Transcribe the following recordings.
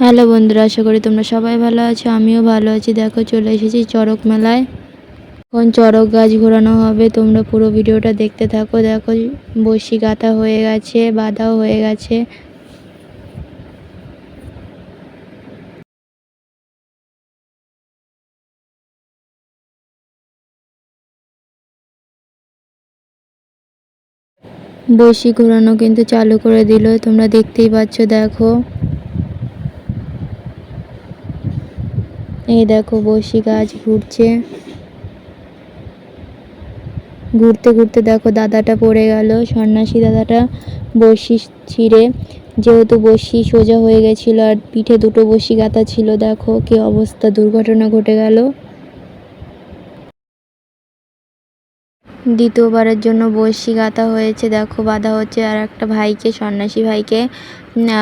Hello বন্ধুরা, আশা করি তোমরা সবাই ভালো আছো, আমিও ভালো আছি। দেখো, চলে এসেছি চড়ক মেলায়। এখন চড়ক গাছ ঘোরানো হবে তোমরা পুরো ভিডিওটা দেখতে থাকো। দেখো বসি গাঁথা হয়ে গেছে, বাঁধাও হয়ে গেছে। বসি ঘোরানো কিন্তু চালু করে দিল, তোমরা দেখতেই পাচ্ছ, দেখো। এই দেখো বসি গাছ ঘুরছে। ঘুরতে ঘুরতে দেখো দাদাটা পড়ে গেল, সন্ন্যাসী দাদাটা বসি ছিঁড়ে। যেহেতু বসি সোজা হয়ে গেছিল আর পিঠে দুটো বসি গাঁথা ছিল, দেখো কি অবস্থা, দুর্ঘটনা ঘটে গেল। দ্বিতীয়বারের জন্য বসি গাঁথা হয়েছে, দেখো বাঁধা হচ্ছে আর একটা ভাইকে, সন্ন্যাসী ভাইকে।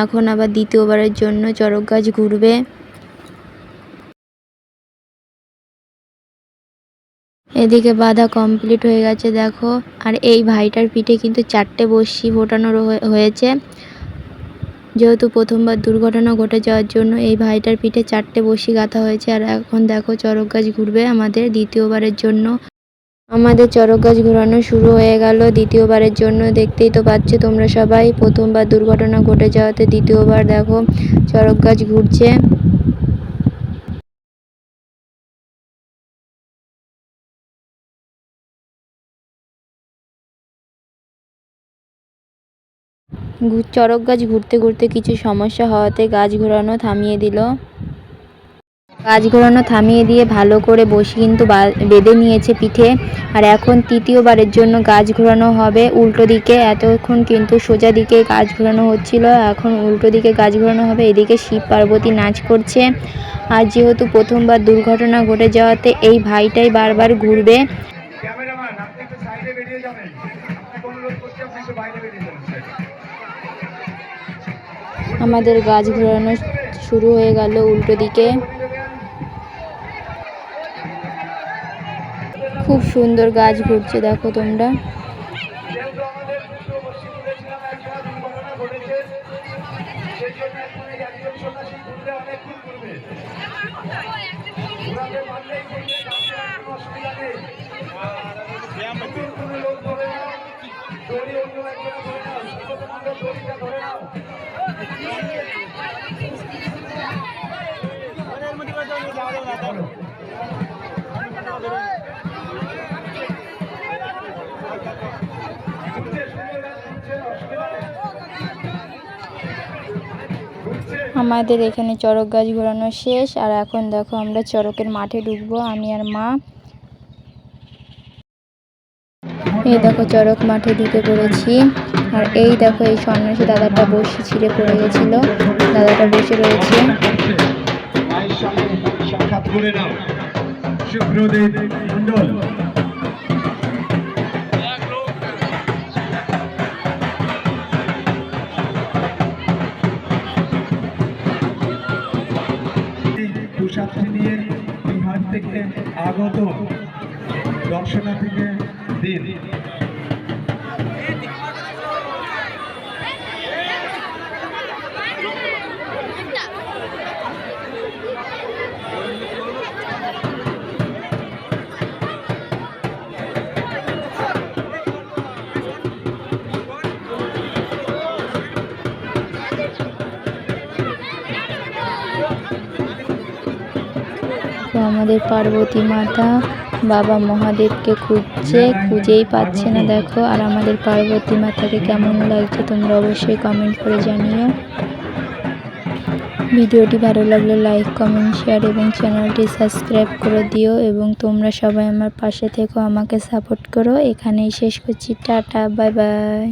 এখন আবার দ্বিতীয়বারের জন্য চড়ক গাছ ঘুরবে। এদিকে বাঁধা কমপ্লিট হয়ে গেছে, দেখো। আর এই ভাইটার পিঠে কিন্তু চারটে বসি ফোটানো হয়েছে। যেহেতু প্রথমবার দুর্ঘটনা ঘটে যাওয়ার জন্য এই ভাইটার পিঠে চারটে বসি গাঁথা হয়েছে, আর এখন দেখো চড়ক গাছ ঘুরবে আমাদের দ্বিতীয়বারের জন্য। আমাদের চড়ক গাছ ঘোরানো শুরু হয়ে গেল দ্বিতীয়বারের জন্য, দেখতেই তো পাচ্ছ তোমরা সবাই। প্রথমবার দুর্ঘটনা ঘটে যাওয়াতে দ্বিতীয়বার দেখো চড়ক গাছ ঘুরছে। চড়ক গাছ ঘুরতে ঘুরতে কিছু সমস্যা হওয়াতে গাছ ঘোরানো থামিয়ে দিল। গাছ ঘোরানো থামিয়ে দিয়ে ভালো করে বসি কিন্তু বেঁধে নিয়েছে পিঠে। আর এখন তৃতীয়বারের জন্য গাছ ঘোরানো হবে উল্টো দিকে। এতক্ষণ কিন্তু সোজা দিকে গাছ ঘোরানো হচ্ছিল। এখন উল্টো দিকে গাছ ঘোরানো হবে। এদিকে শিব পার্বতী নাচ করছে। আর যেহেতু প্রথমবার দুর্ঘটনা ঘটে যাওয়াতে এই ভাইটাই বারবার ঘুরবে। আমাদের গাছ ঘোরানো শুরু হয়ে গেল উল্টো দিকে। খুব সুন্দর গাছ ঘুরছে দেখো তোমরা। আমাদের এখানে চড়ক গাছ ঘোরানো শেষ। আর এখন দেখো আমরা চড়কের মাঠে ঢুকবো, আমি আর মা। এই দেখো চড়ক মাঠে ঢুকে পড়েছি। আর এই দেখো এই সন্ন্যাসী দাদাটা বসে ছিঁড়ে পড়ে গেছিল। দাদাটা বসে রয়েছে। পোশাকটি নিয়ে বিহার থেকে আগত দর্শনার্থীকে দিন। তো আমাদের পার্বতী মাতা বাবা মহাদেবকে খুঁজছে, খুঁজেই পাচ্ছে না, দেখো। আর আমাদের পার্বতী মাতাকে কেমন লাগছে তোমরা অবশ্যই কমেন্ট করে জানিও। ভিডিওটি ভালো লাগলে লাইক কমেন্ট শেয়ার এবং চ্যানেলটি সাবস্ক্রাইব করে দিও এবং তোমরা সবাই আমার পাশে থেকো, আমাকে সাপোর্ট করো। এখানেই শেষ করছি। Tata bye bye